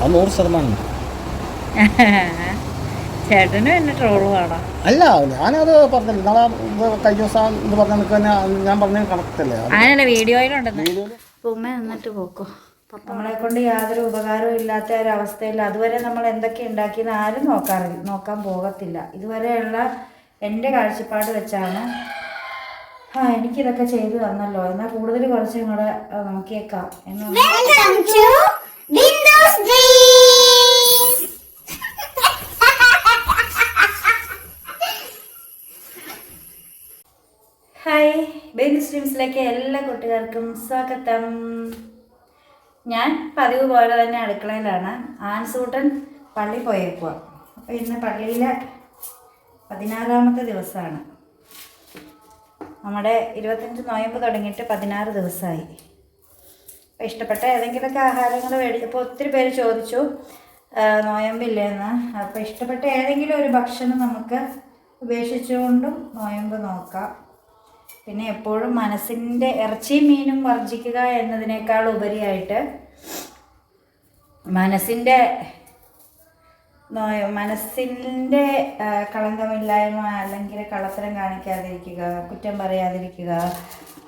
അത് നൂറ് ശതമാനം. ചേട്ടനും എന്നെ ട്രോൾ കാണാം അല്ല ഞാനത് പറഞ്ഞില്ല. നാളെ കഴിഞ്ഞ ദിവസം ഇത് പറഞ്ഞ തന്നെ ഞാൻ പറഞ്ഞ കണക്കല്ലേ? അത് വീഡിയോയിലുണ്ടെന്ന്? വീഡിയോയിൽ ഉമ്മ എന്നിട്ട് പോക്കോ. നമ്മളെ കൊണ്ട് യാതൊരു ഉപകാരവും ഇല്ലാത്ത ഒരവസ്ഥയിൽ അതുവരെ നമ്മൾ എന്തൊക്കെ ഉണ്ടാക്കിയെന്ന് ആരും നോക്കാറില്ല നോക്കാൻ പോകത്തില്ല. ഇതുവരെയുള്ള എന്റെ കാഴ്ചപ്പാട് വെച്ചാണ് ആ എനിക്കിതൊക്കെ ചെയ്തു തന്നല്ലോ. എന്നാൽ കൂടുതൽ കുറച്ചും കൂടെ നോക്കിയേക്കാം. എന്ന് ഹായ് ബേബി സ്ട്രീംസിലേക്ക് എല്ലാ കൂട്ടുകാർക്കും സ്വാഗതം. ഞാൻ പതിവ് പോലെ തന്നെ അടുക്കളയിലാണ്. ആൻസൂട്ടൻ പള്ളി പോയേക്കുക അപ്പോൾ ഇന്ന് പള്ളിയിലെ പതിനാറാമത്തെ ദിവസമാണ്. നമ്മുടെ ഇരുപത്തഞ്ച് നോയമ്പ് തുടങ്ങിയിട്ട് പതിനാറ് ദിവസമായി. അപ്പോൾ ഇഷ്ടപ്പെട്ട ഏതെങ്കിലുമൊക്കെ ആഹാരങ്ങൾ മേടിച്ചപ്പോൾ ഒത്തിരി പേര് ചോദിച്ചു നോയമ്പില്ലേന്ന്. അപ്പോൾ ഇഷ്ടപ്പെട്ട ഏതെങ്കിലും ഒരു ഭക്ഷണം നമുക്ക് ഉപേക്ഷിച്ചുകൊണ്ടും നോയമ്പ് നോക്കാം. പിന്നെ എപ്പോഴും മനസ്സിന്റെ ഇറച്ചിയും മീനും വർജിക്കുക എന്നതിനേക്കാൾ ഉപരിയായിട്ട് മനസ്സിന്റെ മനസ്സിന്റെ കളങ്കമില്ലായ്മ അല്ലെങ്കിൽ കളത്തരം കാണിക്കാതിരിക്കുക കുറ്റം പറയാതിരിക്കുക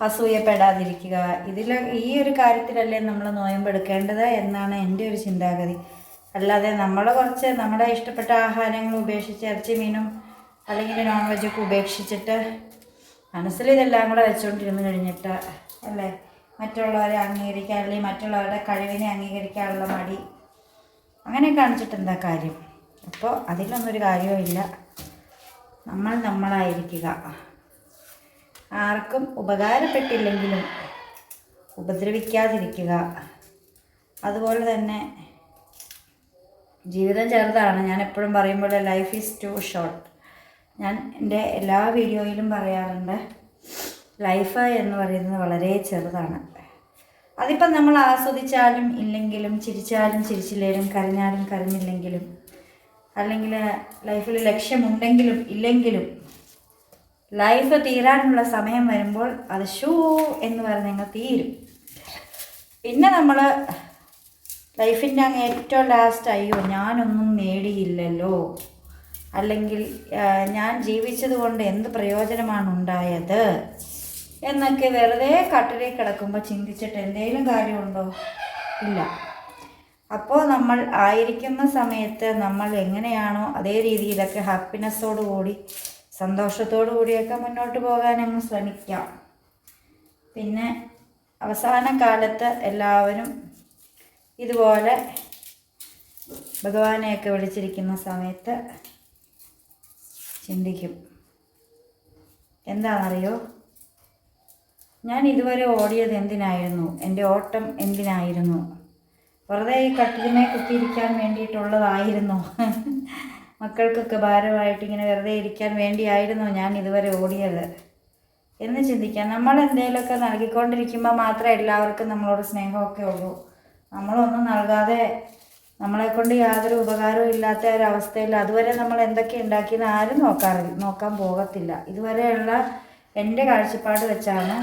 അസൂയപ്പെടാതിരിക്കുക ഇതിൽ ഈ ഒരു കാര്യത്തിലല്ലേ നമ്മൾ നോയമ്പെടുക്കേണ്ടത് എന്നാണ് എന്റെ ഒരു ചിന്താഗതി. അല്ലാതെ നമ്മൾ കുറച്ച് നമ്മുടെ ഇഷ്ടപ്പെട്ട ആഹാരങ്ങൾ ഉപേക്ഷിച്ച് ഇറച്ചി മീനും അല്ലെങ്കിൽ നോൺ വെജൊക്കെ ഉപേക്ഷിച്ചിട്ട് മനസ്സിൽ ഇതെല്ലാം കൂടെ വെച്ചുകൊണ്ടിരുന്ന് കഴിഞ്ഞിട്ട് അല്ലേ? മറ്റുള്ളവരെ അംഗീകരിക്കാൻ അല്ലെങ്കിൽ മറ്റുള്ളവരുടെ കഴിവിനെ അംഗീകരിക്കാനുള്ള മടി. അങ്ങനെ കാണിച്ചിട്ട് എന്താ കാര്യം? അപ്പോൾ അതിലൊന്നും ഒരു കാര്യവുമില്ല നമ്മൾ നമ്മളായിരിക്കുക. ആർക്കും ഉപകാരപ്പെട്ടില്ലെങ്കിലും ഉപദ്രവിക്കാതിരിക്കുക. അതുപോലെ തന്നെ ജീവിതം ചെറുതാണ്. ഞാൻ എപ്പോഴും പറയുമ്പോൾ ലൈഫ് ഈസ് ടു ഷോർട്ട് ഞാൻ എന്റെ എല്ലാ വീഡിയോയിലും പറയാറുണ്ട് ലൈഫ് എന്ന് പറയുന്നത് വളരെ ചെറുതാണ്. അതിപ്പം നമ്മൾ ആസ്വദിച്ചാലും ഇല്ലെങ്കിലും ചിരിച്ചാലും ചിരിച്ചില്ലെങ്കിലും കരഞ്ഞാലും കരഞ്ഞില്ലെങ്കിലും അല്ലെങ്കിൽ ലൈഫിൽ ലക്ഷ്യമുണ്ടെങ്കിലും ഇല്ലെങ്കിലും ലൈഫ് തീരാനുള്ള സമയം വരുമ്പോൾ അത് ഷൂ എന്ന് പറഞ്ഞങ്ങ് തീരും. പിന്നെ നമ്മൾ ലൈഫിന്റെ അങ്ങ് ഏറ്റവും ലാസ്റ്റ് അയ്യോ ഞാനൊന്നും നേടിയില്ലല്ലോ. അല്ലെങ്കിൽ ഞാൻ ജീവിച്ചതുകൊണ്ട് എന്ത് പ്രയോജനമാണ് ഉണ്ടായത് എന്നൊക്കെ വെറുതെ കട്ടിലേക്ക് കിടക്കുമ്പോൾ ചിന്തിച്ചിട്ട് എന്തെങ്കിലും കാര്യമുണ്ടോ? ഇല്ല. അപ്പോൾ നമ്മൾ ആയിരിക്കുന്ന സമയത്ത് നമ്മൾ എങ്ങനെയാണോ അതേ രീതിയിലൊക്കെ ഹാപ്പിനെസ്സോടു കൂടി സന്തോഷത്തോടു കൂടിയൊക്കെ മുന്നോട്ട് പോകാൻ അങ്ങ് ശ്രമിക്കാം. പിന്നെ അവസാന കാലത്ത് എല്ലാവരും ഇതുപോലെ ഭഗവാനെയൊക്കെ വിളിച്ചിരിക്കുന്ന സമയത്ത് ചിന്തിക്കും. എന്താണെന്നറിയോ? ഞാൻ ഇതുവരെ ഓടിയത് എന്തിനായിരുന്നു? എന്റെ ഓട്ടം എന്തിനായിരുന്നു? വെറുതെ ഈ കട്ടിലുമേ കുത്തിയിരിക്കാൻ വേണ്ടിയിട്ടുള്ളതായിരുന്നു. മക്കൾക്കൊക്കെ ഭാരമായിട്ട് ഇങ്ങനെ വെറുതെ ഇരിക്കാൻ വേണ്ടിയായിരുന്നു ഞാൻ ഇതുവരെ ഓടിയത്. എന്ന് ചിന്തിക്കാം. നമ്മൾ എന്തെങ്കിലുമൊക്കെ നൽകിക്കൊണ്ടിരിക്കുമ്പോൾ മാത്രമേ എല്ലാവർക്കും നമ്മളോട് സ്നേഹമൊക്കെ ഉള്ളൂ. നമ്മളൊന്നും നൽകാതെ നമ്മളെക്കൊണ്ട് യാതൊരു ഉപകാരവും ഇല്ലാത്ത ഒരവസ്ഥയിൽ അതുവരെ നമ്മൾ എന്തൊക്കെ ഉണ്ടാക്കിയെന്ന് ആരും നോക്കാറില്ല നോക്കാൻ പോകത്തില്ല. ഇതുവരെയുള്ള എന്റെ കാഴ്ചപ്പാട് വെച്ചാണ്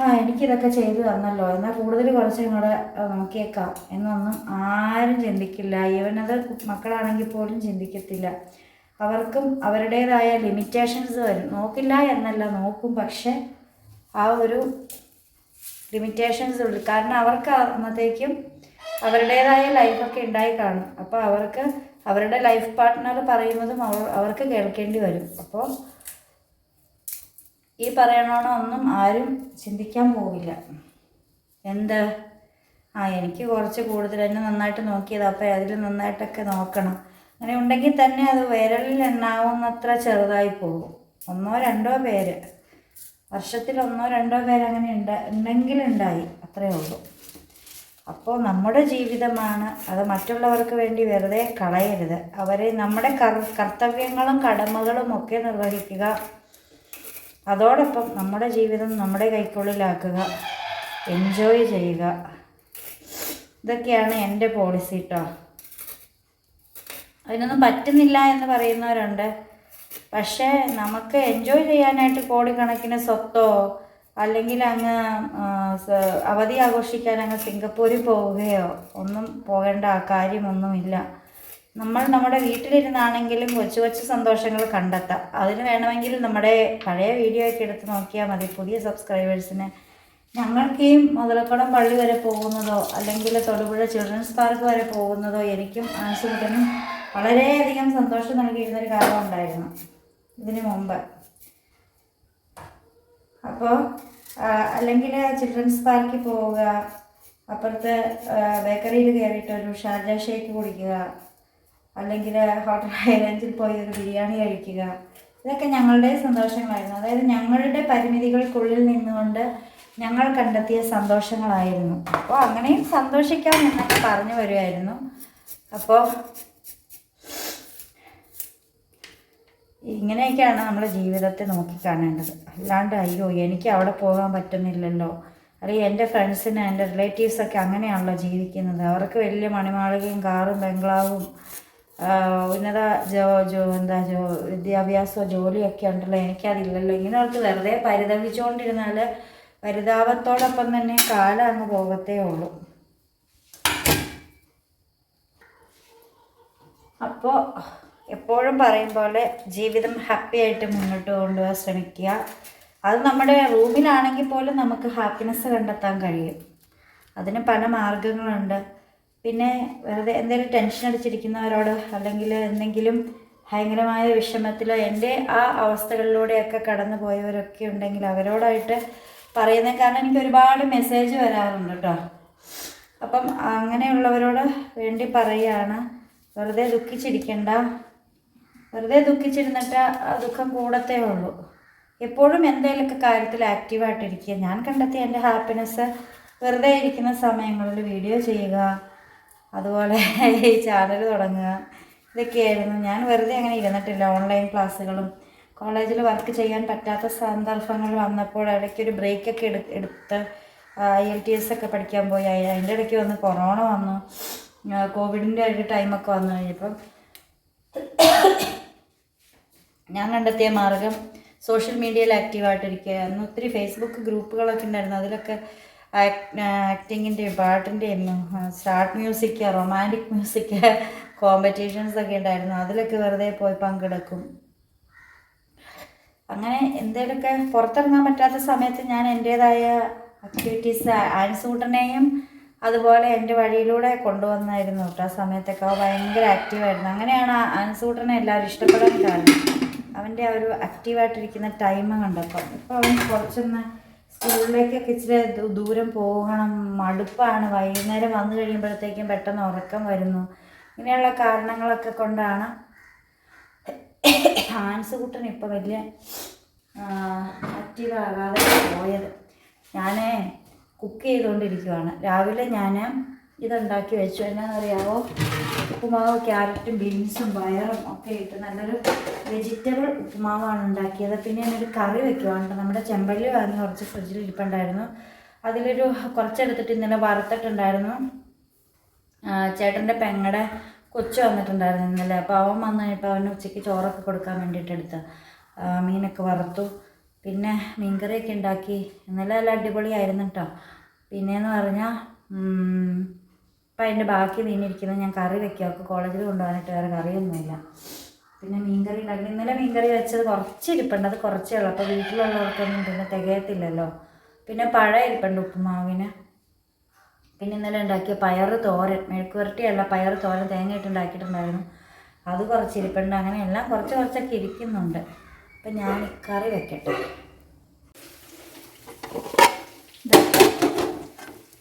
ആ എനിക്കിതൊക്കെ ചെയ്തു തന്നല്ലോ. എന്നാൽ കൂടുതൽ കുറച്ച് ഇങ്ങോട്ട് നോക്കിയേക്കാം എന്നൊന്നും ആരും ചിന്തിക്കില്ല. ഈവനത് മക്കളാണെങ്കിൽ പോലും ചിന്തിക്കത്തില്ല. അവർക്കും അവരുടേതായ ലിമിറ്റേഷൻസ് വരും. നോക്കില്ല എന്നല്ല നോക്കും പക്ഷെ ആ ഒരു ലിമിറ്റേഷൻസ് ഉള്ളു. കാരണം അവർക്ക് അന്നത്തേക്കും അവരുടേതായ ലൈഫൊക്കെ ഉണ്ടായി കാണും. അപ്പോൾ അവർക്ക് അവരുടെ ലൈഫ് പാർട്ട്ണർ പറയുന്നതും അവർ അവർക്ക് കേൾക്കേണ്ടി വരും. അപ്പോൾ ഈ ഒന്നും ആരും ചിന്തിക്കാൻ പോവില്ല. എന്ത്? ആ എനിക്ക് കുറച്ച് കൂടുതൽ എന്നെ നന്നായിട്ട് നോക്കിയത്. അപ്പോൾ അതിൽ നന്നായിട്ടൊക്കെ നോക്കണം. അങ്ങനെ ഉണ്ടെങ്കിൽ തന്നെ അത് വിരലിൽ എണ്ണാവുന്നത്ര ചെറുതായി പോകും. ഒന്നോ രണ്ടോ പേര്. വർഷത്തിൽ ഒന്നോ രണ്ടോ പേര് അങ്ങനെ ഉണ്ട ഉണ്ടെങ്കിൽ ഉണ്ടായി അത്രയേ ഉള്ളൂ. അപ്പോൾ നമ്മുടെ ജീവിതമാണ്. അത് മറ്റുള്ളവർക്ക് വേണ്ടി വെറുതെ കളയരുത്. അവരെ നമ്മുടെ കർത്തവ്യങ്ങളും കടമകളും ഒക്കെ നിർവഹിക്കുക. അതോടൊപ്പം നമ്മുടെ ജീവിതം നമ്മുടെ കൈക്കുള്ളിലാക്കുക. എൻജോയ് ചെയ്യുക. ഇതൊക്കെയാണ് എന്റെ പോളിസി കേട്ടോ അതിനൊന്നും പറ്റുന്നില്ല എന്ന് പറയുന്നവരുണ്ട്. പക്ഷേ നമുക്ക് എൻജോയ് ചെയ്യാനായിട്ട് കോടിക്കണക്കിന് സ്വത്തോ അല്ലെങ്കിൽ അങ്ങ് അവധി ആഘോഷിക്കാൻ അങ്ങ് സിംഗപ്പൂരിൽ പോവുകയോ ഒന്നും പോകേണ്ട കാര്യമൊന്നുമില്ല. നമ്മൾ നമ്മുടെ വീട്ടിലിരുന്നാണെങ്കിലും കൊച്ചു കൊച്ചു സന്തോഷങ്ങൾ കണ്ടെത്താം. അതിന് വേണമെങ്കിൽ നമ്മുടെ പഴയ വീഡിയോ ഒക്കെ എടുത്ത് നോക്കിയാൽ മതി. പുതിയ സബ്സ്ക്രൈബേഴ്സിന്. ഞങ്ങൾക്ക് ഈ മുതലക്കുളം പള്ളി വരെ പോകുന്നതോ അല്ലെങ്കിൽ തൊടുപുഴ ചിൽഡ്രൻസ് പാർക്ക് വരെ പോകുന്നതോ എനിക്കും ആസുഖത്തിനും വളരെയധികം സന്തോഷം നൽകിയിരുന്നൊരു കാലം ഉണ്ടായിരുന്നു. ഇതിനു മുമ്പ്. അപ്പോൾ അല്ലെങ്കിൽ ചിൽഡ്രൻസ് പാർക്കിൽ പോവുക അപ്പുറത്ത് ബേക്കറിയിൽ കയറിയിട്ട് ഒരു ഷാർജ ഷേക്ക് കുടിക്കുക അല്ലെങ്കിൽ ഹോട്ടൽ ഹൈറേഞ്ചിൽ പോയി ഒരു ബിരിയാണി കഴിക്കുക. ഇതൊക്കെ ഞങ്ങളുടെ സന്തോഷങ്ങളായിരുന്നു. അതായത് ഞങ്ങളുടെ പരിമിതികൾക്കുള്ളിൽ നിന്നുകൊണ്ട് ഞങ്ങൾ കണ്ടെത്തിയ സന്തോഷങ്ങളായിരുന്നു. അപ്പോൾ അങ്ങനെയും സന്തോഷിക്കാം എന്നൊക്കെ പറഞ്ഞു വരുമായിരുന്നു അപ്പോൾ ഇങ്ങനെയൊക്കെയാണ് നമ്മുടെ ജീവിതത്തെ നോക്കിക്കാണേണ്ടത് അല്ലാണ്ട് അയ്യോ എനിക്ക് അവിടെ പോകാൻ പറ്റുന്നില്ലല്ലോ. അല്ലെങ്കിൽ എന്റെ ഫ്രണ്ട്സിന് എന്റെ റിലേറ്റീവ്സൊക്കെ അങ്ങനെയാണല്ലോ ജീവിക്കുന്നത്. അവർക്ക് വലിയ മണിമാളികയും കാറും ബംഗ്ലാവും ഉന്നത ജോ ജോ എന്താ ജോ വിദ്യാഭ്യാസമോ ജോലിയൊക്കെ ഉണ്ടല്ലോ. എനിക്കതില്ലല്ലോ. ഇങ്ങനെ അവർക്ക് വെറുതെ പരിതപിച്ചുകൊണ്ടിരുന്നാൽ പരിതാപത്തോടൊപ്പം തന്നെ കാലം അങ്ങ് പോകത്തേ ഉള്ളൂ. അപ്പോൾ എപ്പോഴും പറയും പോലെ ജീവിതം ഹാപ്പി ആയിട്ട് മുന്നോട്ട് കൊണ്ടുപോകാൻ ശ്രമിക്കുക. അത് നമ്മുടെ റൂമിലാണെങ്കിൽ പോലും നമുക്ക് ഹാപ്പിനെസ് കണ്ടെത്താൻ കഴിയും. അതിന് പല മാർഗങ്ങളുണ്ട്. പിന്നെ വെറുതെ എന്തെങ്കിലും ടെൻഷൻ അടിച്ചിരിക്കുന്നവരോട് അല്ലെങ്കിൽ എന്തെങ്കിലും ഭയങ്കരമായ വിഷമത്തിലോ എന്റെ ആ അവസ്ഥകളിലൂടെയൊക്കെ കടന്നു പോയവരൊക്കെ ഉണ്ടെങ്കിൽ അവരോടായിട്ട് പറയുന്നത് കാരണം എനിക്ക് ഒരുപാട് മെസ്സേജ് വരാറുണ്ട് കേട്ടോ. അപ്പം അങ്ങനെയുള്ളവരോട് വേണ്ടി പറയുകയാണ്. വെറുതെ ദുഃഖിച്ചിരിക്കണ്ട. വെറുതെ ദുഃഖിച്ചിരുന്നിട്ട് ആ ദുഃഖം കൂടത്തേ ഉള്ളൂ. എപ്പോഴും എന്തെങ്കിലുമൊക്കെ കാര്യത്തിൽ ആക്റ്റീവായിട്ടിരിക്കുക ഞാൻ കണ്ടെത്തിയ എന്റെ ഹാപ്പിനെസ് വെറുതെ ഇരിക്കുന്ന സമയങ്ങളിൽ വീഡിയോ ചെയ്യുക അതുപോലെ ഈ ചാനൽ തുടങ്ങുക ഇതൊക്കെയായിരുന്നു. ഞാൻ വെറുതെ അങ്ങനെ ഇരുന്നിട്ടില്ല ഓൺലൈൻ ക്ലാസ്സുകളും കോളേജിൽ വർക്ക് ചെയ്യാൻ പറ്റാത്ത സന്ദർഭങ്ങൾ വന്നപ്പോൾ ഇടയ്ക്ക് ഒരു ബ്രേക്കൊക്കെ എടു എടുത്ത് ഐ എൽ ടി എസ് ഒക്കെ പഠിക്കാൻ പോയി. അതിന്റെ ഇടയ്ക്ക് വന്ന് കൊറോണ വന്നു. കോവിഡിന്റെ ഒരു ടൈമൊക്കെ വന്നു കഴിഞ്ഞപ്പം ഞാൻ കണ്ടെത്തിയ മാർഗം സോഷ്യൽ മീഡിയയിൽ ആക്റ്റീവായിട്ടിരിക്കുക അന്ന് ഒത്തിരി ഫേസ്ബുക്ക് ഗ്രൂപ്പുകളൊക്കെ ഉണ്ടായിരുന്നു. അതിലൊക്കെ ആക്ടിങ്ങിന്റെയും പാട്ടിന്റെയും start music romantic music competitions ഒക്കെ ഉണ്ടായിരുന്നു. അതിലൊക്കെ വെറുതെ പോയി പങ്കെടുക്കും. അങ്ങനെ എന്തെങ്കിലുമൊക്കെ പുറത്തിറങ്ങാൻ പറ്റാത്ത സമയത്ത് ഞാൻ എന്റേതായ ആക്ടിവിറ്റീസ് ആൻസൂട്ടനെയും അതുപോലെ എന്റെ വഴിയിലൂടെ കൊണ്ടുവന്നായിരുന്നു കേട്ടോ. ആ സമയത്തൊക്കെ ഭയങ്കര ആക്റ്റീവായിരുന്നു അങ്ങനെയാണ് ആൻസൂട്ടനെ എല്ലാവരും ഇഷ്ടപ്പെടാൻ കാരണം. അവന്റെ ആ ഒരു ആക്റ്റീവായിട്ടിരിക്കുന്ന ടൈം കണ്ടപ്പം ഇപ്പോൾ അവൻ കുറച്ചൊന്ന് സ്കൂളിലേക്കൊക്കെ ഇച്ചിരി ദൂരം പോകണം മടുപ്പാണ്. വൈകുന്നേരം വന്നു കഴിയുമ്പോഴത്തേക്കും പെട്ടെന്ന് ഉറക്കം വരുന്നു. ഇങ്ങനെയുള്ള കാരണങ്ങളൊക്കെ കൊണ്ടാണ് ഹാൻസ് കുട്ടൻ ഇപ്പോൾ വലിയ ആക്റ്റീവ് ആകാതെ പോയത്. ഞാൻ കുക്ക് ചെയ്തുകൊണ്ടിരിക്കുവാണ്. രാവിലെ ഞാൻ ഇതുണ്ടാക്കി വെച്ചു. എന്നാണെന്നറിയാമോ ഉപ്പുമാവ് ക്യാരറ്റും ബീൻസും പയറും ഒക്കെ ഇട്ട് നല്ലൊരു വെജിറ്റബിൾ ഉപ്പുമാവാണ് ഉണ്ടാക്കിയത്. പിന്നെ ഞാനൊരു കറി വെക്കുവാണ് നമ്മുടെ ചെമ്പല്ലി വാങ്ങി കുറച്ച് ഫ്രിഡ്ജിൽ ഇരിപ്പുണ്ടായിരുന്നു. അതിലൊരു കുറച്ചെടുത്തിട്ട് ഇന്നലെ വറുത്തിട്ടുണ്ടായിരുന്നു. ചേട്ടന്റെ പെങ്ങടെ കൊച്ചു വന്നിട്ടുണ്ടായിരുന്നു ഇന്നലെ. അപ്പോൾ അവൻ വന്നു കഴിഞ്ഞപ്പോൾ അവന് ഉച്ചയ്ക്ക് ചോറൊക്കെ കൊടുക്കാൻ വേണ്ടിയിട്ട് എടുത്ത് മീനൊക്കെ വറുത്തു. പിന്നെ മീൻകറിയൊക്കെ ഉണ്ടാക്കി. ഇന്നലെ നല്ല അടിപൊളിയായിരുന്നു കേട്ടോ. പിന്നെയെന്ന് പറഞ്ഞാൽ ഇപ്പം അതിന്റെ ബാക്കി മീനിരിക്കുന്നത് ഞാൻ കറി വെക്കുക അവർക്ക് കോളേജിൽ കൊണ്ടുപോകാനായിട്ട് വേറെ കറിയൊന്നുമില്ല. പിന്നെ മീൻകറി ഉണ്ടാക്കി. ഇന്നലെ മീൻകറി വെച്ചത് കുറച്ച് ഇരിപ്പുണ്ട്. അത് കുറച്ചേ ഉള്ളൂ. അപ്പോൾ വീട്ടിലുള്ളവർക്കൊന്നും പിന്നെ തികയത്തില്ലല്ലോ. പിന്നെ പഴം ഇരിപ്പുണ്ട് ഉപ്പുമാവിന്. പിന്നെ ഇന്നലെ ഉണ്ടാക്കിയ പയർ തോരൻ. മെഴുക്കുവരട്ടിയല്ല പയർ തോരൻ തേങ്ങയിട്ട് ഉണ്ടാക്കിയിട്ടുണ്ടായിരുന്നു. അത് കുറച്ച് ഇരിപ്പുണ്ട്. അങ്ങനെ എല്ലാം കുറച്ച് കുറച്ചൊക്കെ ഇരിക്കുന്നുണ്ട്. അപ്പം ഞാൻ കറി വെക്കട്ടെ.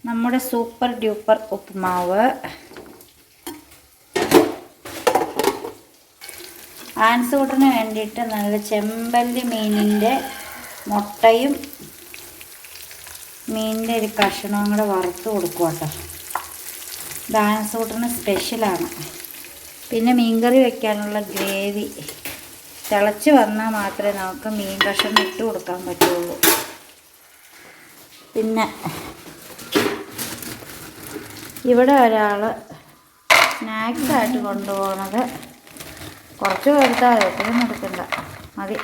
നമ്മുടെ സൂപ്പർ ഡ്യൂപ്പർ ഉപ്പുമാവ്. ആൻസൂട്ടിന് വേണ്ടിയിട്ട് നല്ല ചെമ്പല്ലി മീനിന്റെ മുട്ടയും മീനിന്റെ ഒരു കഷ്ണവും കൂടെ വറുത്ത് കൊടുക്കും കേട്ടോ. ഡാൻസ് കൂട്ടിന് സ്പെഷ്യലാണ്. പിന്നെ മീൻകറി വെക്കാനുള്ള ഗ്രേവി. തിളച്ച് വന്നാൽ മാത്രമേ നമുക്ക് മീൻ കഷ്ണം ഇട്ട് കൊടുക്കാൻ പറ്റുള്ളൂ. പിന്നെ ഇവിടെ ഒരാൾ സ്നാക്സായിട്ട് കൊണ്ടുപോകണത് കുറച്ച് എടുത്താൽ മതി ഒത്തിരി എടുക്കണ്ട. മതി.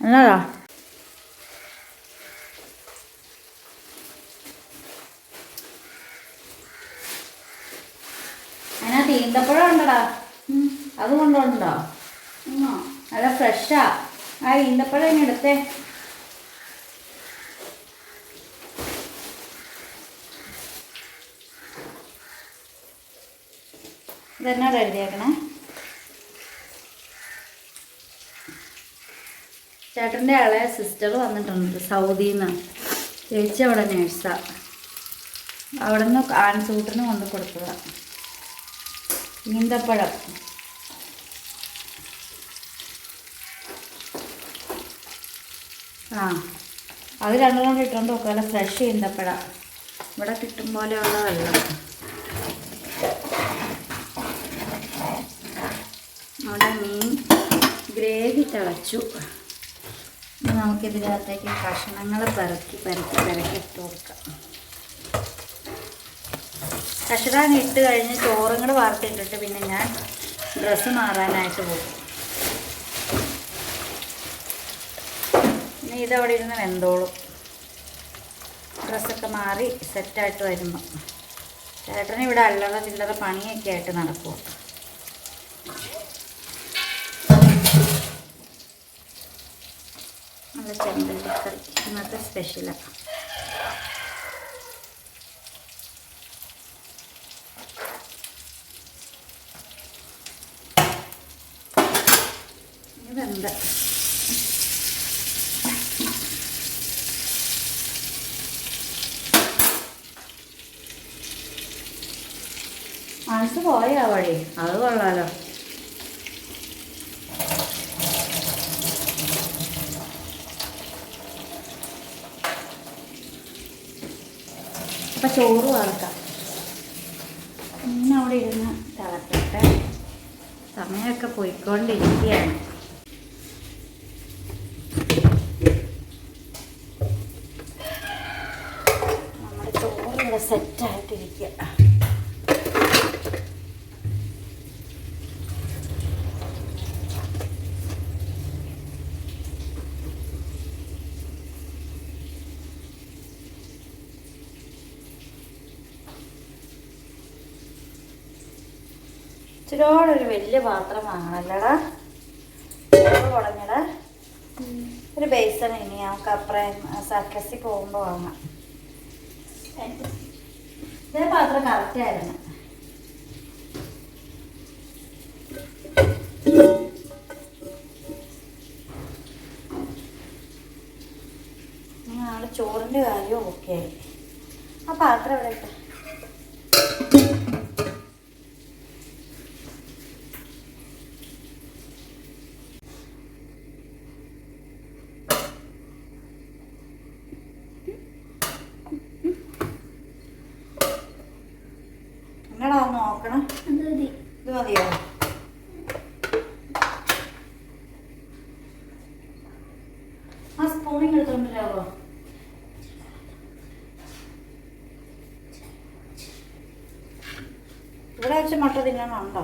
എന്നതാ അതിനകത്ത് ഈന്തപ്പഴം ഉണ്ടടാ. അത് കൊണ്ടുണ്ടോ നല്ല ഫ്രഷാ ആ ഈന്തപ്പഴം ഇനി എടുത്തേ. ഇതെന്നോട് എഴുതിയേക്കണേ? ചേട്ടന്റെ ആളെ സിസ്റ്റർ വന്നിട്ടുണ്ട് സൗദിയിൽ നിന്ന് ചേച്ചി അവിടെ നേഴ്സാ. അവിടെ നിന്ന് ആൺസൂട്ടിന് കൊണ്ട് കൊടുത്തതാണ് ഈന്തപ്പഴം ആ. അത് രണ്ടും കൊണ്ട് ഇട്ടുകൊണ്ട് നോക്കാമല്ലോ ഫ്രഷ് ഈന്തപ്പഴം. ഇവിടെ കിട്ടും പോലെയുള്ള വെള്ളം. അവിടെ മീൻ ഗ്രേവി തിളച്ചു. നമുക്കിതിനകത്തേക്ക് കഷ്ണങ്ങൾ പെരക്കി പെരക്കി പെരക്കി ഇട്ട് കൊടുക്കാം. കഷ്ണം ഇട്ട് കഴിഞ്ഞ് ചോറും കൂടെ വാർത്തിട്ടിട്ട് പിന്നെ ഞാൻ ഡ്രസ്സ് മാറാനായിട്ട് പോകും. ഇനി ഇതവിടെ ഇരുന്ന് വെന്തോളും. ഡ്രസ്സൊക്കെ മാറി സെറ്റായിട്ട് വരുമ്പോൾ ചേട്ടന് ഇവിടെ അല്ലറ ചില്ലറ പണിയൊക്കെ ആയിട്ട് നടക്കും നല്ല ചെമ്പല്ലിക്കറി ഇന്നത്തെ സ്പെഷ്യലാണ് ഇതെന്താ പോയാ വഴി? അത് കൊള്ളാലോ. അപ്പം ചോറ് വറക്കാം. ഇന്ന് അവിടെ ഇരുന്ന് തിളക്കട്ടെ. സമയമൊക്കെ പോയിക്കൊണ്ടിരിക്കുകയാണ്. നമ്മുടെ ചോറ് ഇവിടെ സെറ്റായിട്ടിരിക്കുക ഇച്ചിരിയോടെ ഒരു വലിയ പാത്രം വാങ്ങണല്ലേടാ? ചോറ് കുടഞ്ഞടാ? ഒരു ബേസൺ ഇനി നമുക്ക് അപ്പുറം സർക്കസിൽ പോകുമ്പോൾ വാങ്ങാം. ഇതേ പാത്രം കറക്റ്റ് ആയിരുന്നു. ചോറിന്റെ കാര്യവും ഓക്കെ ആ പാത്രം എവിടെ ഇട്ടേ എന്നടാ ഒന്ന് നോക്കണം ഇത് മതിയോ ആ സ്പൂണിങ് എടുത്തോണ്ടിരാവോ ഇവിടെ വെച്ച് മുട്ട തിന്നണുണ്ടോ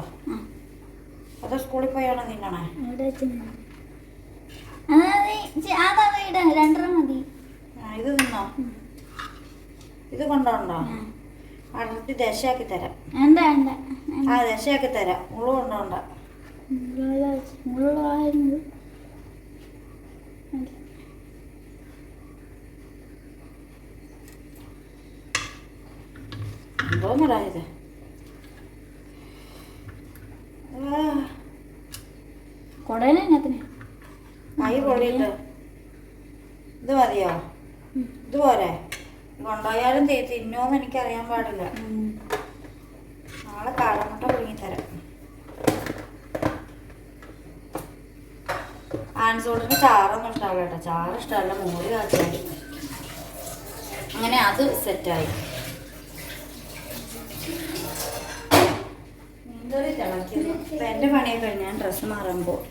അതോ സ്കൂളിൽ പോയാണോ തിന്നണേ? രണ്ടര മതി. ആ, ഇത് തിന്നോ? ഇത് കൊണ്ടോണ്ടോ അടർത്തി ദശയാക്കി തരാം. ആ ദശയാക്കി തരാം. മുള കൊണ്ടോണ്ട എന്തോന്നടാ ഇത് ആ, കുടനെ അതിന് കൈ പൊള്ളിയിട്ട് ഇത് മതിയോ ഇത് പോരെ കൊണ്ടുപോയാലും തീ തിന്നോന്ന് എനിക്കറിയാൻ പാടില്ല. നാളെ കാടമുട്ട പുഴുങ്ങി തരാം. ആൻസോട്ടിന് ചാറൊന്നും ഇഷ്ടമല്ല കേട്ടോ. ചാറ് ഇഷ്ടമല്ല മോര് കാച്ചായി അങ്ങനെ അത് സെറ്റായി. എന്റെ പണിയൊക്കെ ഞാൻ ഡ്രസ്സ് മാറാൻ പോകും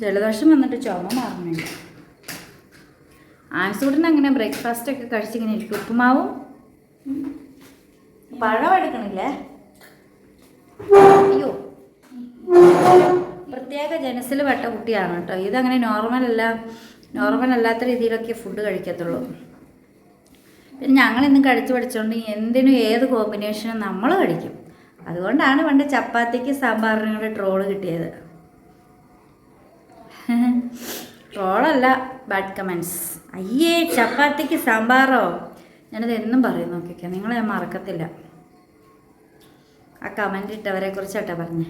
ജലദോഷം വന്നിട്ട് ചുമ മാറുന്നുണ്ട്. ആൻസൂട്ടിന് അങ്ങനെ ബ്രേക്ക്ഫാസ്റ്റ് ഒക്കെ കഴിച്ചിങ്ങനെ ഇരിക്കും. ഉപ്പുമാവും? പഴം എടുക്കണില്ലേ? അയ്യോ. പ്രത്യേക ജനസിൽ പെട്ട കുട്ടിയാണ് കേട്ടോ. ഇതങ്ങനെ നോർമൽ അല്ല. നോർമൽ അല്ലാത്ത രീതിയിലൊക്കെ ഫുഡ് കഴിക്കത്തുള്ളൂ. പിന്നെ ഞങ്ങൾ ഇന്ന് കഴിച്ചു പഠിച്ചുകൊണ്ട് എന്തിനും ഏത് കോമ്പിനേഷനും നമ്മൾ കഴിക്കും. അതുകൊണ്ടാണ് പണ്ട് ചപ്പാത്തിക്ക് സാമ്പാറിനും കൂടെ ട്രോൾ കിട്ടിയത്. ട്രോളല്ല ബാഡ് കമൻസ് അയ്യേ ചപ്പാത്തിക്ക് സാമ്പാറോ? ഞാനത് എന്നും പറയും നോക്കിക്കാം. നിങ്ങളെ ഞാൻ മറക്കത്തില്ല. ആ കമന്റ് ഇട്ടവരെ കുറിച്ചാട്ടാ പറഞ്ഞേ.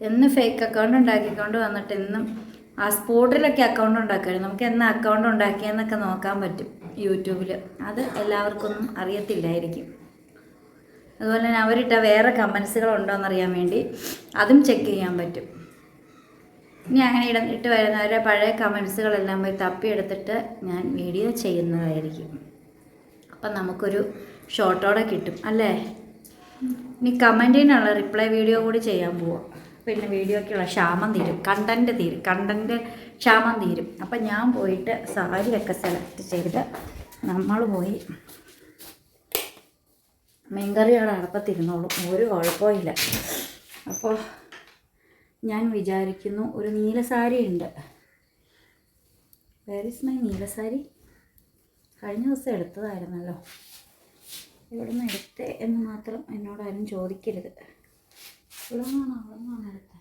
എന്ന് ഫേക്ക് അക്കൗണ്ട് ഉണ്ടാക്കിക്കൊണ്ട് വന്നിട്ട് എന്നും ആ സ്പോട്ടിലൊക്കെ അക്കൗണ്ട് ഉണ്ടാക്കുകയാണ് നമുക്ക് എന്ന് അക്കൗണ്ട് ഉണ്ടാക്കിയെന്നൊക്കെ നോക്കാൻ പറ്റും യൂട്യൂബിൽ അത് എല്ലാവർക്കൊന്നും അറിയത്തില്ലായിരിക്കും. അതുപോലെ തന്നെ അവരിട്ട വേറെ കമൻസുകൾ ഉണ്ടോ എന്നറിയാൻ വേണ്ടി അതും ചെക്ക് ചെയ്യാൻ പറ്റും. ഇനി അങ്ങനെ ഇട ഇട്ട് വരുന്നവരെ പഴയ കമൻസുകളെല്ലാം പോയി തപ്പിയെടുത്തിട്ട് ഞാൻ വീഡിയോ ചെയ്യുന്നതായിരിക്കും. അപ്പം നമുക്കൊരു ഷോർട്ടോടെ കിട്ടും അല്ലേ? ഇനി കമന്റിനുള്ള റിപ്ലൈ വീഡിയോ കൂടി ചെയ്യാൻ പോവാം. പിന്നെ വീഡിയോക്കുള്ള ക്ഷാമം തീരും കണ്ടന്റ് തീരും കണ്ടന്റ് ക്ഷാമം തീരും. അപ്പം ഞാൻ പോയിട്ട് സാരിയൊക്കെ സെലക്ട് ചെയ്ത് നമ്മൾ പോയി മീൻകറിയുടെ അടുപ്പത്തിരുന്നോളും ഒരു കുഴപ്പമില്ല അപ്പോൾ ഞാൻ വിചാരിക്കുന്നു ഒരു നീല സാരി ഉണ്ട്. വേർ ഇസ് മൈ നീല സാരി? കഴിഞ്ഞ ദിവസം എടുത്തതായിരുന്നല്ലോ. ഇവിടെ നിന്ന് എടുത്തേ എന്ന് മാത്രം എന്നോട് ആരും ചോദിക്കരുത്. ഇവിടെ നിന്നാണ്? അവിടെ നിന്നാണ് എടുത്തത്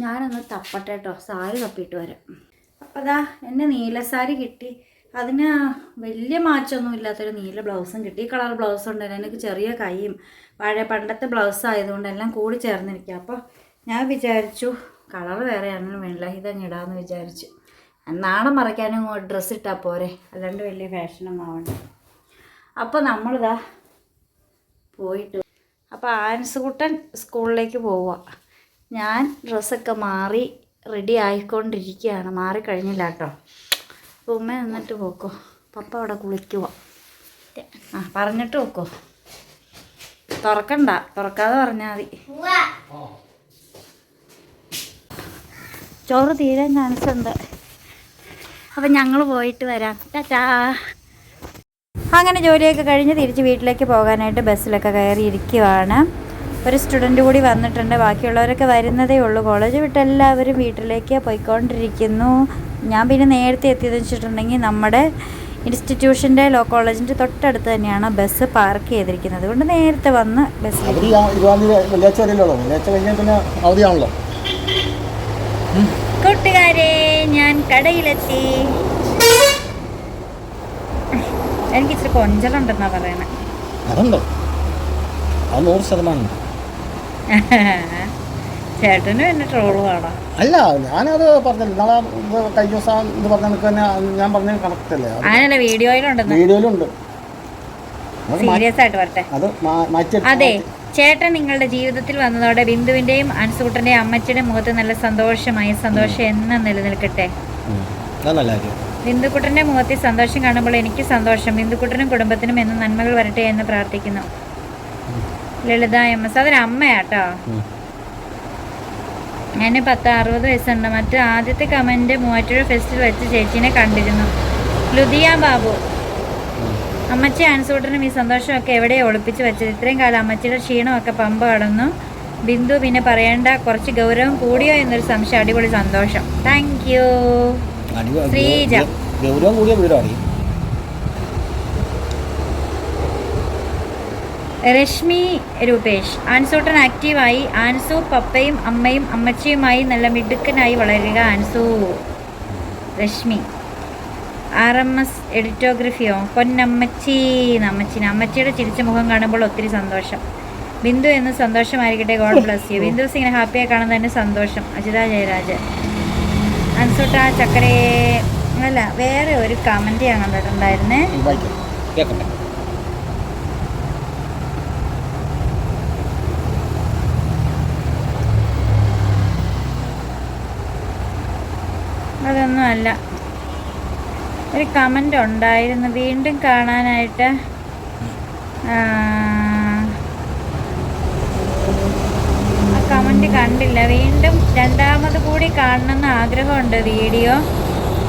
ഞാനൊന്ന് തപ്പട്ടെ കേട്ടോ സാരി തപ്പിയിട്ട് വരാം. അപ്പോൾ അതാ എന്റെ നീലസാരി കിട്ടി. അതിന് വലിയ മാറ്റമൊന്നും ഇല്ലാത്തൊരു നീല ബ്ലൗസും കിട്ടി. കളർ ബ്ലൗസ് ഉണ്ട് എനിക്ക് ചെറിയ കൈയും പഴയ പണ്ടത്തെ ബ്ലൗസ് ആയതുകൊണ്ട് എല്ലാം കൂടി ചേർന്നിരിക്കുക. അപ്പോൾ ഞാൻ വിചാരിച്ചു കളർ വേറെ ആണെങ്കിലും വേണ്ട ഇതങ്ങ് ഇടാമെന്ന് വിചാരിച്ചു. നാണം മറയ്ക്കാനും ഡ്രസ്സ് ഇട്ടാൽ പോരെ. അല്ലാണ്ട് വലിയ ഫാഷനൊന്നും ആവണ്ട. അപ്പോൾ നമ്മളിതാ പോയിട്ട് അപ്പോൾ ആൻസുകുട്ടൻ സ്കൂളിലേക്ക് പോവുക. ഞാൻ ഡ്രസ്സൊക്കെ മാറി റെഡി ആയിക്കൊണ്ടിരിക്കുകയാണ്. മാറിക്കഴിഞ്ഞില്ല കേട്ടോ. അപ്പോൾ ഉമ്മ നിന്നിട്ട് പോക്കോ. പപ്പ അവിടെ കുളിക്കുക ആ പറഞ്ഞിട്ട് പോക്കോ. തുറക്കണ്ട. തുറക്കാതെ പറഞ്ഞാൽ മതി. ചോറ് തീരാൻ ചാൻസ് ഉണ്ട് അപ്പം ഞങ്ങൾ പോയിട്ട് വരാം. ടാറ്റാ. അങ്ങനെ ജോലിയൊക്കെ കഴിഞ്ഞ് തിരിച്ച് വീട്ടിലേക്ക് പോകാനായിട്ട് ബസ്സിലൊക്കെ കയറി ഇരിക്കുവാണ് ഒരു സ്റ്റുഡന്റ് കൂടി വന്നിട്ടുണ്ട്. ബാക്കിയുള്ളവരൊക്കെ വരുന്നതേ ഉള്ളൂ. കോളേജ് വിട്ട് എല്ലാവരും വീട്ടിലേക്ക് പോയിക്കൊണ്ടിരിക്കുന്നു. ഞാൻ പിന്നെ നേരത്തെ എത്തിയതെന്ന് വെച്ചിട്ടുണ്ടെങ്കിൽ നമ്മുടെ ഇൻസ്റ്റിറ്റ്യൂഷന്റെ ലോ കോളേജിന്റെ തൊട്ടടുത്ത് തന്നെയാണ് ബസ് പാർക്ക് ചെയ്തിരിക്കുന്നത്. അതുകൊണ്ട് നേരത്തെ വന്ന് ബസ് കൂട്ടുകാരെ ഞാൻ കടയിലെത്തി. എനിക്ക് ഇച്ചിരി കൊഞ്ചലുണ്ടെന്നാ പറയണേ. അതുണ്ടോ? അത് നൂറ് ശതമാനം ഉണ്ട്. ചേട്ടനും എന്നെ ട്രോൾ കാണാം അല്ല ഞാനത് പറഞ്ഞില്ല. നാളെ കഴിഞ്ഞ ദിവസം ഇത് പറഞ്ഞ തന്നെ ഞാൻ പറഞ്ഞ കറക്റ്റ് അത് അങ്ങനല്ല വീഡിയോയിലുണ്ടെന്ന്? വീഡിയോയിലുണ്ട്. സീരിയസ് ആയിട്ട് വരട്ടെ. അത് മാറ്റി അതെ ചേട്ടൻ നിങ്ങളുടെ ജീവിതത്തിൽ വന്നതോടെ ബിന്ദുവിന്റെയും അൻസൂട്ടന്റെയും അമ്മച്ചിയുടെ മുഖത്ത് നല്ല സന്തോഷമായി സന്തോഷം എന്ന് നിലനിൽക്കട്ടെ. ബിന്ദുക്കുട്ടന്റെ മുഖത്തിൽ സന്തോഷം കാണുമ്പോൾ എനിക്ക് സന്തോഷം ബിന്ദുക്കുട്ടനും കുടുംബത്തിനും എന്നും നന്മകൾ വരട്ടെ എന്ന് പ്രാർത്ഥിക്കുന്നു. Lalitha M S. അതൊരു അമ്മയാട്ടോ. ഞാൻ ഞാൻ പത്ത് അറുപത് വയസ്സുണ്ട്. മറ്റ് ആദ്യത്തെ കമന്റ് മൂവാറ്റുപുഴ ഫെസ്റ്റിൽ വെച്ച് ചേച്ചീനെ കണ്ടിരുന്നു. ലുദിയ ബാബു. അമ്മച്ചി ആൻസൂട്ടനും ഈ സന്തോഷമൊക്കെ എവിടെ ഒളിപ്പിച്ച് വെച്ചത്? ഇത്രയും കാലം അമ്മച്ചിയുടെ ക്ഷീണമൊക്കെ പമ്പ കടന്നു. ബിന്ദു പിന്നെ പറയേണ്ട കുറച്ച് ഗൗരവം കൂടിയോ എന്നൊരു സംശയം. അടിപൊളി സന്തോഷം. Thank you Sreeja. ഗൗരവം കൂടിയ രശ്മി രൂപേഷ്. ആൻസൂട്ടൻ ആക്റ്റീവായി ആൻസു പപ്പയും അമ്മയും അമ്മച്ചിയുമായി നല്ല മിടുക്കനായി വളരുക Ansu. Reshmi. R M S എഡിറ്റോഗ്രഫിയോ? പൊന്നമ്മച്ചി അമ്മച്ചിന്. അമ്മച്ചിയുടെ ചിരിച്ച മുഖം കാണുമ്പോൾ ഒത്തിരി സന്തോഷം. ബിന്ദു എന്ന് സന്തോഷമായിരിക്കട്ടെ. God bless you. ബിന്ദു ഇങ്ങനെ ഹാപ്പിയായി തന്നെ സന്തോഷം. അജിത ജയരാജ് അൻസൂട്ട ചക്കരേ അല്ല വേറെ ഒരു കമന്റ് ഞാൻ കണ്ടിട്ടുണ്ടായിരുന്നേ അതൊന്നും അല്ല. ഒരു കമന്റ് ഉണ്ടായിരുന്നു. വീണ്ടും കാണാനായിട്ട്. ആ കമന്റ് കണ്ടില്ല. വീണ്ടും രണ്ടാമത് കൂടി കാണണമെന്ന് ആഗ്രഹമുണ്ട് വീഡിയോ.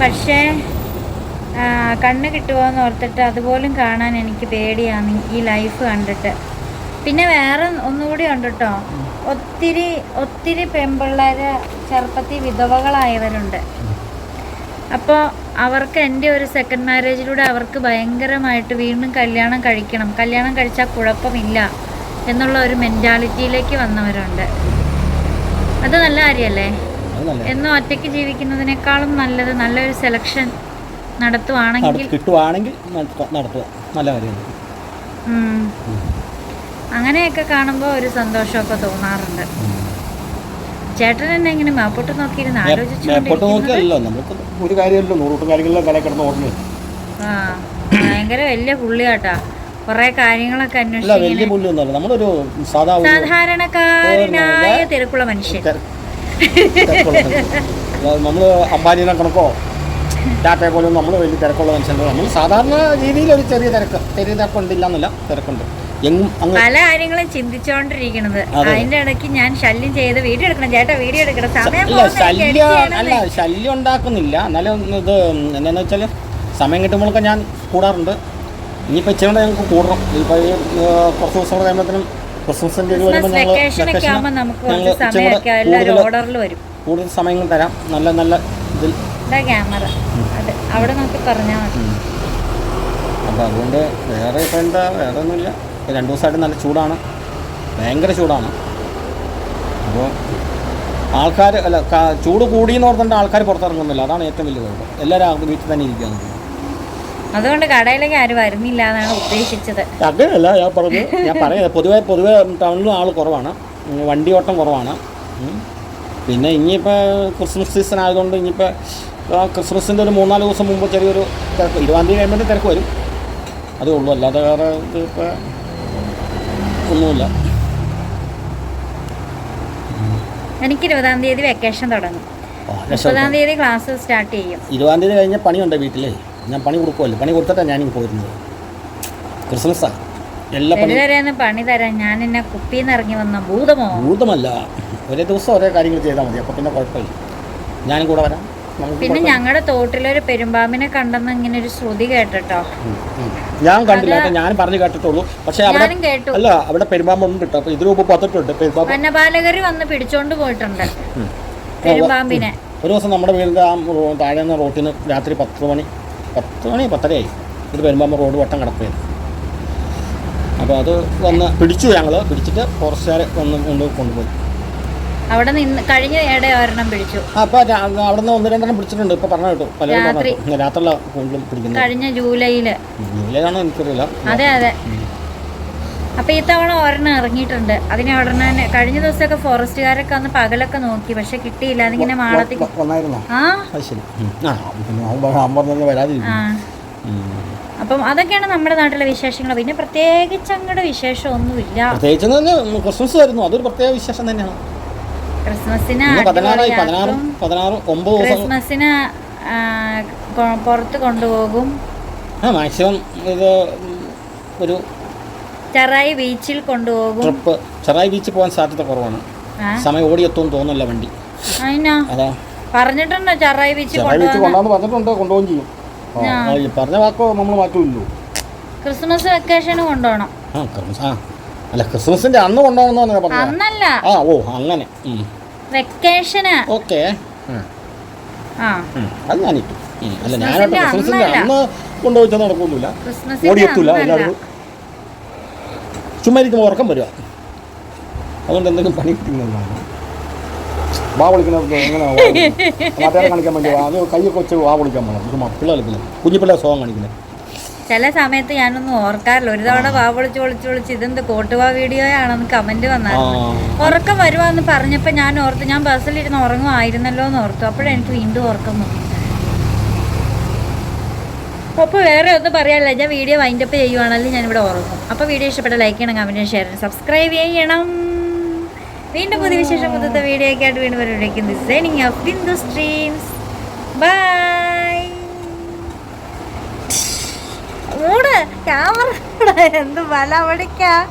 പക്ഷേ കണ്ണ് കിട്ടുമോ എന്ന് ഓർത്തിട്ട് അതുപോലും കാണാൻ എനിക്ക് പേടിയാണ് ഈ ലൈഫ് കണ്ടിട്ട്. പിന്നെ വേറെ ഒന്നുകൂടി ഉണ്ട് കേട്ടോ ഒത്തിരി ഒത്തിരി പെമ്പിള്ളേർ ചെറുപ്പത്തിൽ വിധവകളായവരുണ്ട്. അപ്പോൾ അവർക്ക് എന്റെ ഒരു സെക്കൻഡ് മാരേജിലൂടെ അവർക്ക് ഭയങ്കരമായിട്ട് വീണ്ടും കല്യാണം കഴിക്കണം. കല്യാണം കഴിച്ചാൽ കുഴപ്പമില്ല എന്നുള്ള ഒരു മെന്റാലിറ്റിയിലേക്ക് വന്നവരുണ്ട്. അത് നല്ല കാര്യമല്ലേ എന്നും ഒറ്റയ്ക്ക് ജീവിക്കുന്നതിനേക്കാളും നല്ലത് നല്ലൊരു സെലക്ഷൻ നടത്തുവാണെങ്കിൽ കിട്ടുവാണെങ്കിൽ നടത്തുക നടത്തുക. നല്ല കാര്യമാണ് അങ്ങനെയൊക്കെ കാണുമ്പോൾ ഒരു സന്തോഷമൊക്കെ തോന്നാറുണ്ട്. ചേട്ടൻ എന്നെ ഇങ്ങനെ മേപ്പോട്ട് നോക്കിയിരുന്ന് മേപ്പോട്ട് ആലോചിച്ചുകൊണ്ടിരിക്കുന്നത്? നോക്കിയല്ലോ നമുക്ക് ഒരു കാര്യമല്ലോ നൂറുകൂട്ടം കാര്യങ്ങളിലും കല കിടന്ന് ഓർമ്മ ആ ഭയങ്കര വലിയ പുള്ളിയാട്ടാ. കൊറേ കാര്യങ്ങളൊക്കെ നമ്മളൊരു സാധാരണക്കാരനായ തിരക്കുള്ള മനുഷ്യൻ. നമ്മൾ അംബാനിനെ കണക്കോ ഡാറ്റയെ പോലെ നമ്മൾ വലിയ തിരക്കുള്ള മനുഷ്യൻ നമ്മൾ സാധാരണ രീതിയിൽ ഒരു ചെറിയ തിരക്ക് ചെറിയ തിരക്കുണ്ടില്ല എന്നല്ല തിരക്കുണ്ട്. പല കാര്യങ്ങളും ചിന്തിച്ചോണ്ടിരിക്കണത്. അതെ. അതിന്റെ ഇടയ്ക്ക് ഞാൻ ശല്യം ചെയ്ത് വീഡിയോ എടുക്കണം. ചേട്ടാ വീഡിയോ എടുക്കണം. സമയം അല്ല ശല്യം അല്ല ശല്യം ഉണ്ടാക്കുന്നില്ല. എന്നാലും ഇത് എന്താന്ന് വെച്ചാൽ സമയം കിട്ടുമ്പോഴൊക്കെ ഞാൻ കൂടാറുണ്ട്. ഇനിയിപ്പോൾ ഇച്ചിരി ഞങ്ങൾക്ക് കൂടണം. ഇപ്പോൾ ഈ കുറച്ച് ദിവസം കൂടെ കഴിയുമ്പോഴത്തേനും ക്രിസ്മസിന്റെ ഇത് വരുമ്പോൾ ഞങ്ങൾ കൂടുതൽ സമയം തരാം. നല്ല നല്ല ഇതിൽ ക്യാമറ. അവിടെ നോക്കി പറഞ്ഞാൽ മതി. അപ്പോൾ അതുകൊണ്ട് വേറെ ഇപ്പൊ എന്താ വേറെ ഒന്നുമില്ല. രണ്ട് ദിവസമായിട്ട് നല്ല ചൂടാണ്. ഭയങ്കര ചൂടാണ്. അപ്പോൾ ആൾക്കാർ അല്ല ചൂട് കൂടിയെന്ന് പറഞ്ഞിട്ട് ആൾക്കാർ പുറത്തിറങ്ങുന്നില്ല. അതാണ് ഏറ്റവും വലിയ കുഴപ്പം എല്ലാവരും വീട്ടിൽ തന്നെ ഇരിക്കുകയാണ്. അതുകൊണ്ട് കടയിലേക്ക് ആരും വരുന്നില്ല എന്നാണ് ഉദ്ദേശിച്ചത്. അങ്ങനെയല്ല ഞാൻ പറഞ്ഞു ഞാൻ പറയുന്നത് പൊതുവെ പൊതുവെ ടൗണിൽ ആൾ കുറവാണ്. വണ്ടി ഓട്ടം കുറവാണ്. പിന്നെ ഇനിയിപ്പോൾ ക്രിസ്മസ് സീസൺ ആയതുകൊണ്ട് ഇനിയിപ്പോൾ ക്രിസ്മസിന്റെ ഒരു മൂന്നാൽ ദിവസം മുമ്പ് ചെറിയൊരു തിരക്ക് ഇരുപതാം തീയതി കഴിയുമ്പോഴത്തെ തിരക്ക് വരും. അതേ ഉള്ളൂ. അല്ലാതെ വേറെ ഇത് ഇപ്പോൾ ഒന്നുമില്ല. എനിക്ക് ഇരുപതാം തീയതി വെക്കേഷൻ തുടങ്ങും. മുപ്പതാം. തീയതി ക്ലാസ് സ്റ്റാർട്ട് ചെയ്യും. ഇരുപതാം തീയതി കഴിഞ്ഞ പണിയുണ്ട് വീട്ടിലേ. ഞാൻ പണി കൊടുക്കുമല്ലോ പണി കൊടുത്തിട്ടാണ് ഞാൻ പോയിരുന്നത്. ക്രിസ്മസാ. എല്ലാ പണി പണി തരാൻ ഞാൻ എന്നെ കുപ്പിന്ന് ഇറങ്ങി വന്ന ഭൂതമോ? ഭൂതമല്ല. ഒരേ ദിവസം ഒരേ കാര്യങ്ങൾ ചെയ്താൽ മതി. അപ്പോൾ പിന്നെ കുഴപ്പമില്ല. ഞാനും കൂടെ വരാം. പിന്നെ ഞങ്ങളുടെ തോട്ടിലൊരു പെരുമ്പാമ്പിനെ കണ്ടെന്ന് ഇങ്ങനെ ഒരു ശ്രുതി കേട്ടോ. ഞാൻ കണ്ടില്ല ഞാൻ പറഞ്ഞു കേട്ടിട്ടുള്ളൂ. പക്ഷേ അവിടെ അല്ല അവിടെ പെരുമ്പാമ്പുണ്ട് കേട്ടോ. ഇതിനു മുമ്പ് പത്തിട്ടുണ്ട്. പെരുമ്പാമ്പ് വനപാലകർ വന്ന് പിടിച്ചോണ്ട് പോയിട്ടുണ്ട് പെരുമ്പാമ്പിനെ. ഒരു ദിവസം നമ്മുടെ വീടിന്റെ ആ താഴെ നിന്ന് റോട്ടിന് രാത്രി പത്ത് മണി പത്ത് മണി പത്തരയായി. ഒരു പെരുമ്പാമ്പ് റോഡ് വട്ടം കിടക്കുകയായിരുന്നു അപ്പോൾ അത് വന്ന് പിടിച്ചു ഞങ്ങൾ പിടിച്ചിട്ട് ഫോറസ്റ്റുകാരെ വന്ന് കൊണ്ട് കൊണ്ടുപോയി. അവിടെ നിന്ന് കഴിഞ്ഞ ഇട ഒരെണ്ണം പിടിച്ചു. അപ്പൊ അവിടെ നിന്ന് ഒന്ന് രണ്ടെണ്ണം പിടിച്ചിട്ടുണ്ട്. ഇപ്പോൾ പറഞ്ഞു കേട്ടു. പല രാത്രി. പറഞ്ഞു. രാത്രിയുള്ള കൂടുതലും പിടിക്കുന്നത്. കഴിഞ്ഞ ജൂലൈയിൽ. ജൂലൈലാണോ എനിക്കറിയില്ല. അതെ അതെ. അപ്പൊ ഈ തവണ ഒരെണ്ണം ഇറങ്ങിയിട്ടുണ്ട്. അതിനെ ഉടനെ തന്നെ കഴിഞ്ഞ ദിവസമൊക്കെ ഫോറസ്റ്റുകാരൊക്കെ വന്ന് പകലൊക്കെ നോക്കി പക്ഷെ കിട്ടിയില്ല. അതിങ്ങനെ മാളത്തിൽ അപ്പം അതൊക്കെയാണ് നമ്മുടെ നാട്ടിലെ വിശേഷങ്ങൾ. പിന്നെ പ്രത്യേകിച്ച് അങ്ങോട്ട് വിശേഷമൊന്നുമില്ല. പ്രത്യേകിച്ച് ക്രിസ്മസ് വരുന്നു. അതൊരു പ്രത്യേക വിശേഷം തന്നെയാണ്. ക്രിസ്മസിന് ക്രിസ്മസിന് പുറത്ത് കൊണ്ടുപോകും. ആ മാക്സിമം ഇത് ഒരു ചെറായി ബീച്ചിൽ കൊണ്ടുപോകും. ട്രിപ്പ്. ചെറായി ബീച്ചിൽ പോകാൻ സാധ്യത കുറവാണ്. സമയം ഓടിയെത്തും തോന്നുന്നില്ല വണ്ടി. അതാ. പറഞ്ഞിട്ടുണ്ടോ ചെറായി ബീച്ചിൽ കൊണ്ടുപോകാൻ? പറഞ്ഞിട്ടുണ്ട് കൊണ്ടുപോകും ചെയ്യും. പറഞ്ഞ വാക്കോ നമ്മൾ മാറ്റൂല്ലോ ക്രിസ്മസ് വെക്കേഷന് കൊണ്ടുപോകണം. ക്രിസ്മസ് ആ. അല്ല ക്രിസ്മസിന്റെ അന്ന് കൊണ്ടുപോകണമെന്നാണ് പറഞ്ഞത് അന്നല്ല. ആ ഓ അങ്ങനെ. വെക്കേഷന്. ഓക്കെ. അത് ഞാനിട്ടു. അല്ല ഞാൻ ഞാനോട്ട് ക്രിസ്മസിന്റെ. അന്ന് കൊണ്ടുപോയിച്ചാൽ നടക്കൊന്നുമില്ല ഓടിയെത്തൂല എല്ലാവരും ചുമ്മാ ഇരിക്കുമ്പോൾ ഉറക്കം വരിക അതുകൊണ്ട് എന്തെങ്കിലും പണി കിട്ടുന്നതാണ്. വാ വിളിക്കുന്നത് എങ്ങനെ നാട്ടുകാരെ കാണിക്കാൻ വേണ്ടി അത് കൈയൊക്കെ വെച്ച് വാ വിളിക്കാൻ പോകണം ചുമ്മാ പിള്ളേർ കളിക്കുന്നത് കുഞ്ഞു പിള്ളേർ സോങ് കാണിക്കുന്നത് ചില സമയത്ത് ഞാനൊന്നും ഓർക്കാറില്ല. ഒരു തവണ വാ വിളിച്ച് വിളിച്ച് വിളിച്ച് ഇതെന്ത് കോട്ടുവാ വീഡിയോ ആണെന്ന് കമന്റ് വന്നായിരുന്നു. ഉറക്കം വരുവാന്ന് പറഞ്ഞപ്പോ ഞാൻ ഓർത്തു ഞാൻ ബസ്സിലിരുന്ന് ഉറങ്ങുമായിരുന്നല്ലോ എന്ന് ഓർത്തു. അപ്പോഴെനിക്ക് വീണ്ടും ഉറക്കം വന്നു. അപ്പോൾ വേറെ ഒന്നും പറയാനില്ല. ഞാൻ വീഡിയോ വൈൻഡപ്പ് ചെയ്യുവാണെങ്കിൽ ഞാനിവിടെ ഉറങ്ങും. അപ്പോൾ വീഡിയോ ഇഷ്ടപ്പെട്ട ലൈക്ക് ചെയ്യണം കമന്റ് ഷെയർ ചെയ്യണം സബ്സ്ക്രൈബ് ചെയ്യണം. വീണ്ടും പുതിയ വിശേഷം പുതിയ വീഡിയോ ഒക്കെ ആയിട്ട് വീണ്ടും വരുമ്പോഴേക്കും designing of Bindu streams by mood. Camera എന്ത് ബല പഠിക്കാം